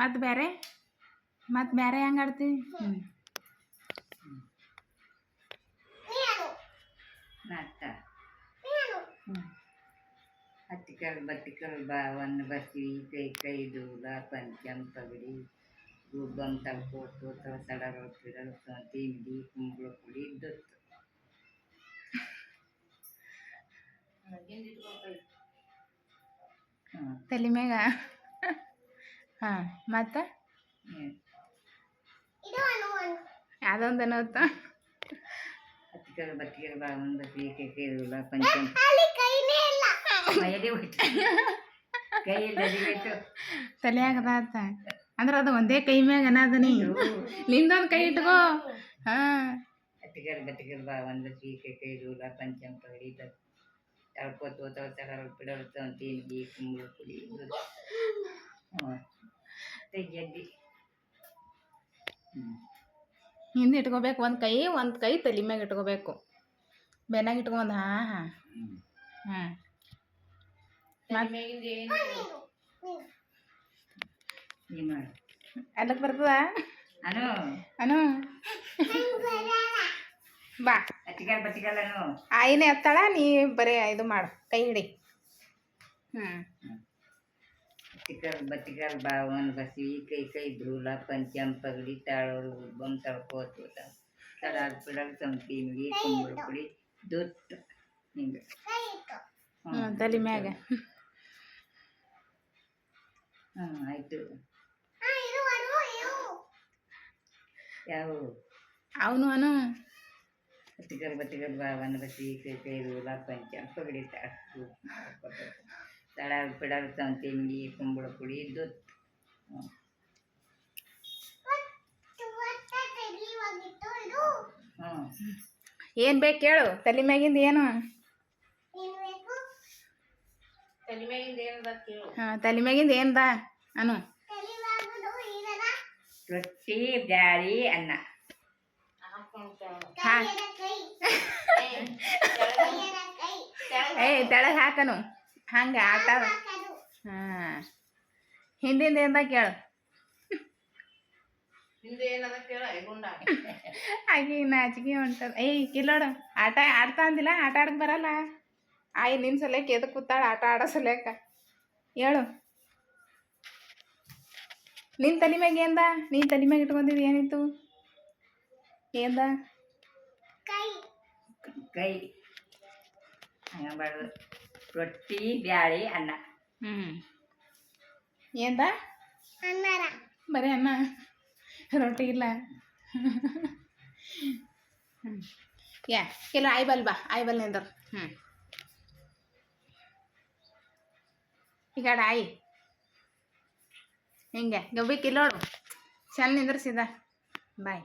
ಮತ್ತು ಬೇರೆ ಮತ್ತು ಬೇರೆ ಹೆಂಗೆ ಆಡ್ತೀವಿ? ಹ್ಞೂ ನಾಟ ಹತ್ತಿಕಲ್ ಬತ್ತಿಕಲ್ ಬಾವನ್ನು ಬರ್ತೀವಿ ಕೈ ಕೈ ದೂಲ ಪಂಚಮ್ ಪಗಡಿ. ಗುಬ್ಬಂ ತಲ್ಕೋತು ತಡರ ಪಿಡಲ್ ತಿಂಡಿ ಕುಂಬಳ ಪುಡಿ ದೊತ್ತು. ಹಾಂ ತಲೆ ಮ್ಯಾಗ. ಹಾಂ ಮತ್ತು? ಯಾವುದೊಂದು ಅನ್ನೋತ್ತ ತಲೆಯಾಗದಾತ ಅಂದ್ರೆ ಅದು ಒಂದೇ ಕೈ ಮ್ಯಾಗ ಅನ್ನದ ನೀ ನಿಂದೊಂದು ಕೈ ಇಟ್ಕೋ. ಹಾ. ಹತ್ತಿಗಲ್ ಬತ್ತಿಗಲ್ ಬಾ ಒಂದು ಕೈ ಕೈ ದೂಲ ಪಂಚಮ್ ಪಗಡಿ ದೊತ್ತು ತಳ್ಕೋತು ತಡ ಪಿಡಲ್ ತಿಂಡಿ ಕುಂಬಳ ಪುಡಿ ಹ್ಞೂ ಹಿಂದೆ ಇಟ್ಕೋಬೇಕು ಒಂದು ಕೈ ಒಂದು ಕೈ ತಲೆ ಮ್ಯಾಗ ಇಟ್ಕೋಬೇಕು. ಬೆನ್ನಾಗ ಇಟ್ಕೊಂಡು ಹಾಂ ಹಾಂ. ಹಾಂ. ಬರ್ತದ? ಅನು. ಅನು. ಬಾ. ಆಯಿನೇ ಎತ್ತಾಳ ನೀ ಬರೀ ಇದು ಮಾಡು ಕೈ ಹಿಡಿ. ಹ್ಞೂ ಹತ್ತಿಗಲ್ ಬತ್ತಿಗಲ್ ಬಾ ಒಂದು ಬಸಿ ಕೈ ಕೈ ಧೂಲ ಪಂಚಮ್ ಪಗಡಿ ತಾಳೋರು ಉಬ್ಬಂ ತಳ್ಕೋತು ತಡಾಲ್ ಪಿಡಲ್ ತಿಂಡಿ ಕುಂಬಳ ಪುಡಿ ದೊತ್ತು ಹಿಂಗೆ ಹ್ಞೂ ತಲೆ ಮ್ಯಾಗ ಹಾಂ ಆಯಿತು ಯಾವ ಅವನು ಅನು ಹತ್ತಿಗಲ್ ಬತ್ತಿಗಲ್ ಬಾ ಒಂದು ಬಸಿ ಕೈ ಕೈ ಧೂಲ ಪಂಚಮ್ ಪಗಡಿ ತಡಾಲ್ ಪಿಡಲ್ ತಿಂಡಿ ಕುಂಬಳ ಪುಡಿ ಇದ್ದು ಏನು ಬೇಕು ಹೇಳು ತಲೆ ಮ್ಯಾಗಿಂದ ಏನು? ಹಾಂ ತಲೆ ಮ್ಯಾಗಿಂದ ಏನದ ಅನು. ರೊಟ್ಟಿ ಬ್ಯಾಳಿ ಅನ್ನ. ಹಾಂ. ಏಯ್ ತೆಳಗೆ ಹಾಕನು. ಹಂಗೆ ಆಟ ಹಾಂ. ಹಿಂದಿಂದ ಏನದ ಕೇಳು ಆಗಿ ನಾಚಿಗೆ ಹೊಂಟದ. ಏಯ್ ಕಿಲ್ಲೋಡು ಆಟ ಆಡ್ತಾ ಅಂದಿಲ್ಲ ಆಟ ಆಡಕ್ ಬರಲ್ಲ. ಆಯ್ ನಿನ್ನ ಸಲಕ್ಕೆ ಎದಕ್ಕೆ ಕೂತಾಳ ಆಟ ಆಡೋ ಸಲಕ ಹೇಳು. ನಿನ್ನ ತಲೆ ಮ್ಯಾಗ ఏంದ ನೀನು ತಲೆ ಮ್ಯಾಗ ಇಟ್ಕೊಂಡಿದ್ದು ಏನಿತ್ತು? ಎಂದ ಕೈ. ಹಂಗೆ ಮಾಡೋದು ರೊಟ್ಟಿ ಬ್ಯಾಳಿ ಅನ್ನ. ಹ್ಞೂ ఏంದ ಬರೀ ಅನ್ನ. ರೊಟ್ಟಿ ಇಲ್ಲ. ಹ್ಞೂ ಯಾ ಇಲ್ಲ ಐಬಲ್ ಬಾ ಐಬಲ್ ನಿಂದರು. ಹ್ಞೂ ಈಗ ಆಯಿ. ಹಿಂಗೆ ಗಬ್ಬಿ ಕಿಲ್ಲೋಡು ಚೆಂದ ನಿಂದ್ರಿಸಿದ ಬಾಯ್.